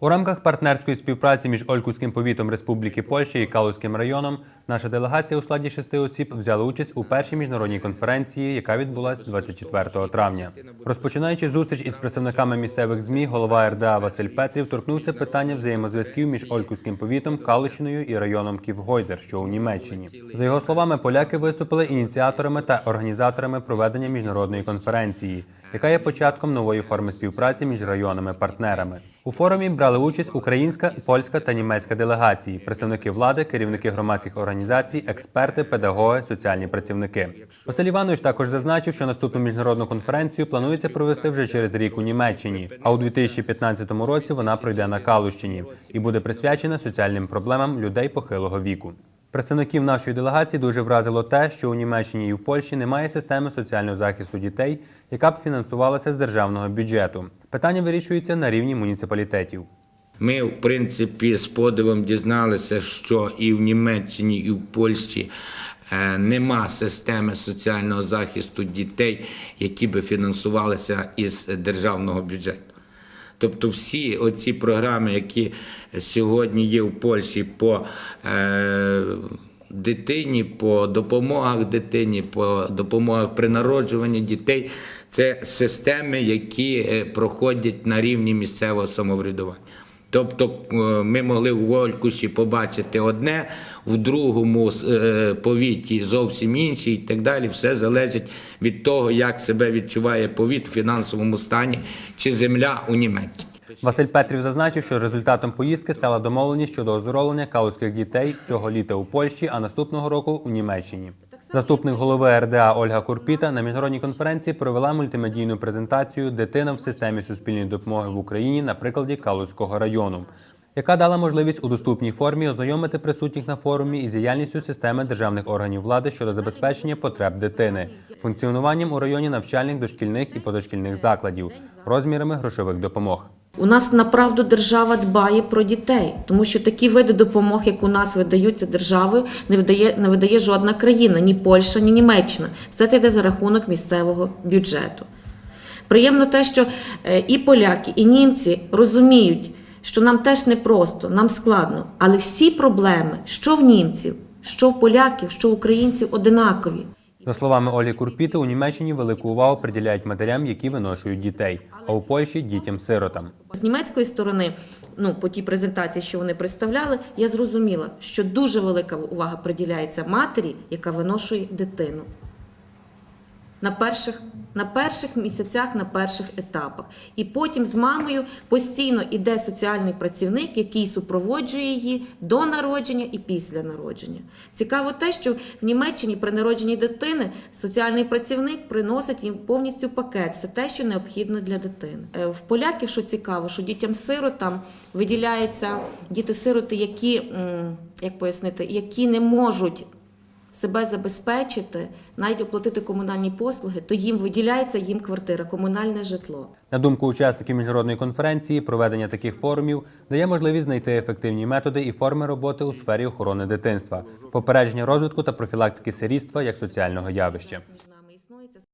У рамках партнерської співпраці між Олькутським повітом Республіки Польща і Калузьким районом наша делегація у складі шести осіб взяла участь у першій міжнародній конференції, яка відбулася 24 травня. Розпочинаючи зустріч із представниками місцевих змі, голова РДА Василь Петрів торкнувся питання взаємозв'язків між Олькутським повітом, Калущиною і районом Ківгойзер, що у Німеччині. За його словами, поляки виступили ініціаторами та організаторами проведення міжнародної конференції, яка є початком нової форми співпраці між районами-партнерами. У форумі брали участь українська, польська та німецька делегації, представники влади, керівники громадських організацій, експерти, педагоги, соціальні працівники. Василь Іванович також зазначив, що наступну міжнародну конференцію планується провести вже через рік у Німеччині, а у 2015 році вона пройде на Калущині і буде присвячена соціальним проблемам людей похилого віку. Представників нашої делегації дуже вразило те, що у Німеччині і в Польщі немає системи соціального захисту дітей, яка б фінансувалася з державного бюджету. Питання вирішується на рівні муніципалітетів. Ми, в принципі, з подивом дізналися, що і в Німеччині, і в Польщі е, нема системи соціального захисту дітей, які би фінансувалися із державного бюджету. Тобто всі оці програми, які сьогодні є в Польщі по е, дитині, по допомогах дитині, по допомогах при народжуванні дітей, це системи, які е, проходять на рівні місцевого самоврядування. Тобто е, ми могли в Волькуші побачити одне, в другому е, повіті зовсім інше і так далі. Все залежить від того, як себе відчуває повіт у фінансовому стані чи земля у Німеччині. Василь Петрів зазначив, що результатом поїздки стала домовленість щодо оздоровлення калузьких дітей цього літа у Польщі, а наступного року у Німеччині. Заступник голови РДА Ольга Курпіта на міжнародній конференції провела мультимедійну презентацію Дитина в системі суспільної допомоги в Україні на прикладі Калузького району, яка дала можливість у доступній формі ознайомити присутніх на форумі із діяльністю системи державних органів влади щодо забезпечення потреб дитини, функціонуванням у районі навчальних дошкільних і позашкільних закладів, розмірами грошових допомог. У нас направду держава дбає про дітей, тому що такі види допомог, як у нас видаються державою, не видає, не видає жодна країна, ні Польща, ні Німеччина. Все це йде за рахунок місцевого бюджету. Приємно те, що е, і поляки, і німці розуміють, що нам теж непросто, нам складно, але всі проблеми, що в німців, що в поляків, що в українців, одинакові. За словами Олі Курпіти, у Німеччині велику увагу приділяють матерям, які виношують дітей, а у Польщі дітям-сиротам. З німецької сторони, ну по тій презентації, що вони представляли, я зрозуміла, що дуже велика увага приділяється матері, яка виношує дитину. На перших, на перших місяцях, на перших етапах. І потім з мамою постійно йде соціальний працівник, який супроводжує її до народження і після народження. Цікаво те, що в Німеччині при народженні дитини соціальний працівник приносить їм повністю пакет, все те, що необхідно для дитини. Е, В поляків, що цікаво, що дітям-сиротам виділяються діти-сироти, які, як пояснити, які не можуть себе забезпечити, навіть оплатити комунальні послуги, то їм виділяється їм квартира, комунальне житло. На думку учасників міжнародної конференції, проведення таких форумів дає можливість знайти ефективні методи і форми роботи у сфері охорони дитинства, попередження розвитку та профілактики сирітства як соціального явища.